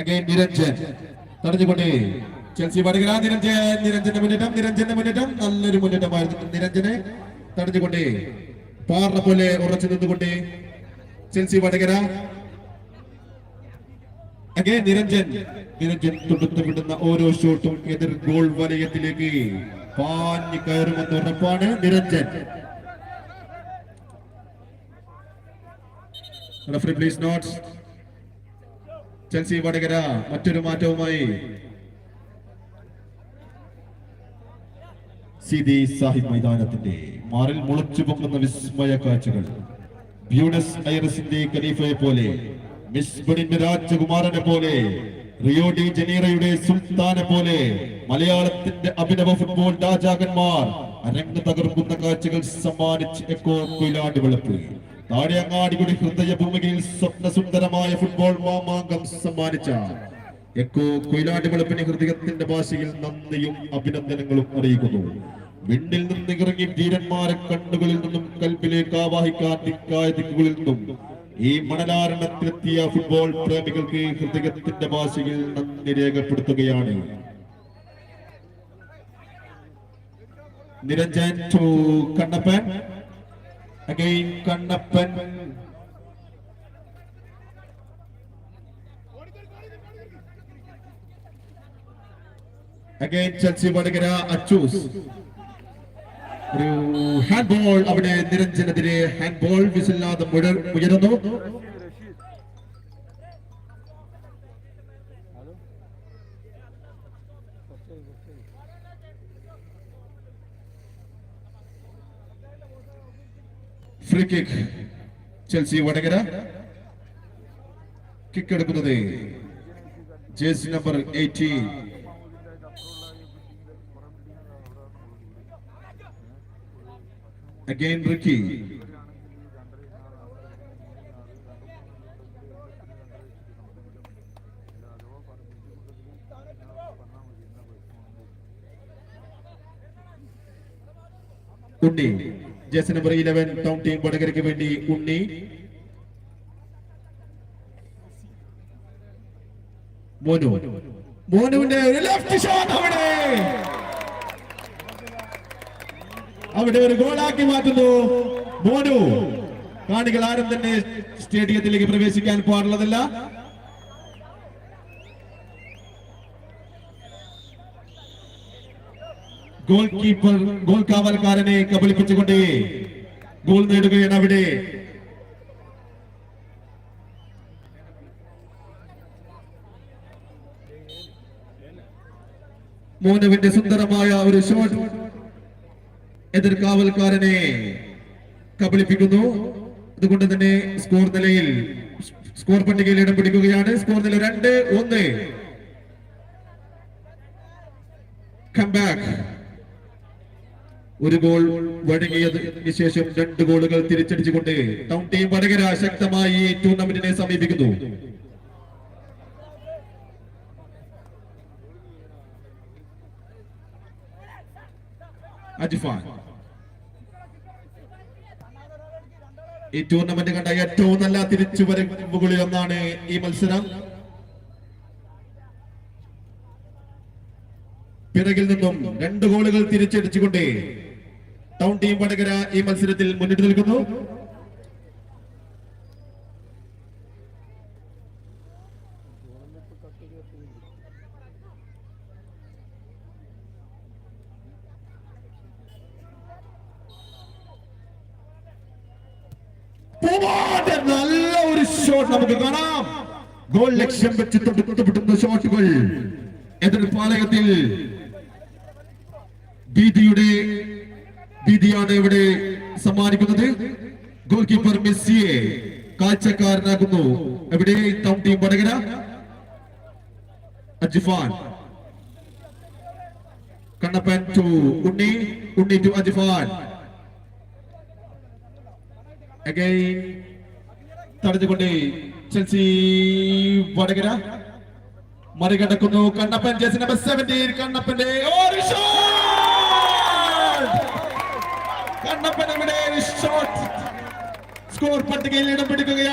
Again Niranjan തടഞ്ഞുകൊണ്ട്. Chelsea Vadakara Niranjan നിരഞ്ജന്റെ മുന്നേറ്റം നിരഞ്ജന്റെ മുന്നേറ്റം. നല്ലൊരു മുന്നേറ്റമായിരുന്നു നിരഞ്ജനെ. തടഞ്ഞുകൊണ്ട്. പാറ പോലെ ഉറച്ചു നിന്നുകൊണ്ട്. Chelsea Vadakara again Niranjan. Niranjan തൊടുത്തു വിടുന്ന ഓരോ ഷോട്ടും എതിർ ഗോൾ വലയത്തിലേക്ക് പാഞ്ഞു കയറുമെന്ന് ഉറപ്പാണ് Niranjan. Referee please notes Chelsea Vadakara മറ്റൊരു മാറ്റവുമായി സിദി സാഹിബ് മൈതാനത്തിന്റെ മാറിൽ മുളച്ചു പൊങ്ങുന്ന വിസ്മയ കാഴ്ചകൾ. ബ്യൂണസ് ഐറസിന്റെ ഖലീഫയെ പോലെ മിസ്ബണിന്റെ രാജകുമാരനെ പോലെ റിയോ ഡി ജനീറയുടെ സുൽത്താനെ പോലെ മലയാളത്തിന്റെ അഭിനവ ഫുട്ബോൾ രാജാക്കന്മാർ അരങ്ങ് തകർക്കുന്ന കാഴ്ചകൾ സമ്മാനിച്ച് എക്കോ കൊയിലാണ്ട് വെളുപ്പ് താഴെയങ്ങാടിയുടെ ഹൃദയഭൂമിയിൽ സ്വപ്നസുന്ദരമായ ഫുട്ബോൾ മാമാങ്കം സമ്മാനിച്ച എക്കോ കൊയിലാണ്ടി വെളുപ്പിന് ഹൃദയത്തിന്റെ ഭാഷയിൽ നന്ദിയും അഭിനന്ദനങ്ങളും അറിയിക്കുന്നു. വിണ്ണിൽ നിന്ന് ഇറങ്ങി ധീരന്മാരെ കണ്ണുകളിൽ നിന്നും കൽപ്പിലേക്ക് ആവാഹിക്കാൻ ദിക്കായ ദിക്കുകളിൽ നിന്നും ഈ മണലാരണത്തിലെത്തിയ ഫുട്ബോൾ പ്രേമികൾക്ക് ഹൃദയത്തിന്റെ ഭാഷയിൽ നന്ദി രേഖപ്പെടുത്തുകയാണ്. Niranjan to Kannappan. Again Kannappan. Again Chelsea Vadakara Achus. ഒരു ഹാൻഡ് ബോൾ അവിടെ നിരഞ്ജനെതിരെ ഹാൻഡ് ബോൾ വിസില്ലാതെ ഉയരുന്നു free kick Chelsea Vadakara kick എടുക്കുന്നത് jersey number eighteen again Ricky Unni jersey number eleven town team വടകരയ്ക്ക് വേണ്ടി ഉണ്ണി. മോനു. മോനുവിന്റെ ഒരു ഷോട്ട് അവിടെ. അവിടെ ഒരു ഗോളാക്കി മാറ്റുന്നു. മോനു കാണികൾ ആരും തന്നെ സ്റ്റേഡിയത്തിലേക്ക് പ്രവേശിക്കാൻ പാടുള്ളതല്ല. ഗോൾ കീപ്പർ ഗോൾ കാവൽക്കാരനെ കബളിപ്പിച്ചുകൊണ്ട് ഗോൾ നേടുകയാണ് അവിടെ. മോനുവിന്റെ സുന്ദരമായ ഒരു ഷോട്ട് എതിർ കാവൽക്കാരനെ കബളിപ്പിക്കുന്നു. അതുകൊണ്ട് തന്നെ സ്കോർ നിലയിൽ സ്കോർ പട്ടികയിൽ ഇടം പിടിക്കുകയാണ്. സ്കോർ നില രണ്ട് ഒന്ന്. കം ബാക്ക് ഒരു ഗോൾ വഴങ്ങിയതിനു ശേഷം രണ്ട് ഗോളുകൾ തിരിച്ചടിച്ചുകൊണ്ട് ടൗൺ ടീം വടകര ശക്തമായി ടൂർണമെന്റിനെ സമീപിക്കുന്നു. ഈ ടൂർണമെന്റ് കണ്ട ഏറ്റവും നല്ല തിരിച്ചുവരവുകളിൽ ഒന്നാണ് ഈ മത്സരം. പിറകിൽ നിന്നും രണ്ട് ഗോളുകൾ തിരിച്ചടിച്ചുകൊണ്ട് ടൗൺ ടീം വടകര ഈ മത്സരത്തിൽ മുന്നിട്ട് നിൽക്കുന്നു. നല്ല ഒരു ഷോട്ട് നമുക്ക് കാണാം. ഗോൾ ലക്ഷ്യം വെച്ച് തൊടുത്തുവിട്ടുന്ന ഷോട്ടുകൾ എതിർ പാലകത്തിൽ. ഭീതിയുടെ ഭീതിയാണ് ഇവിടെ സമ്മാനിക്കുന്നത്. ഗോൾ കീപ്പർ മെസ്സിയെ കാഴ്ചക്കാരനാകുന്നു എവിടെ? Town team Vadakara. Ajifan. Kannappan to Unni. Unni to Ajifan. Again തടഞ്ഞുകൊണ്ട് Chelsea Vadakara. മറികടക്കുന്നു കണ്ണപ്പൻ ജസ് നമ്പർ സെവന്റീൻ കണ്ണപ്പന്റെ ഷോട്ട് കണ്ണപ്പൻ ഇവിടെ ഷോട്ട് സ്കോർ പട്ടികയിൽ ഇടം പിടിക്കുകയാണ്.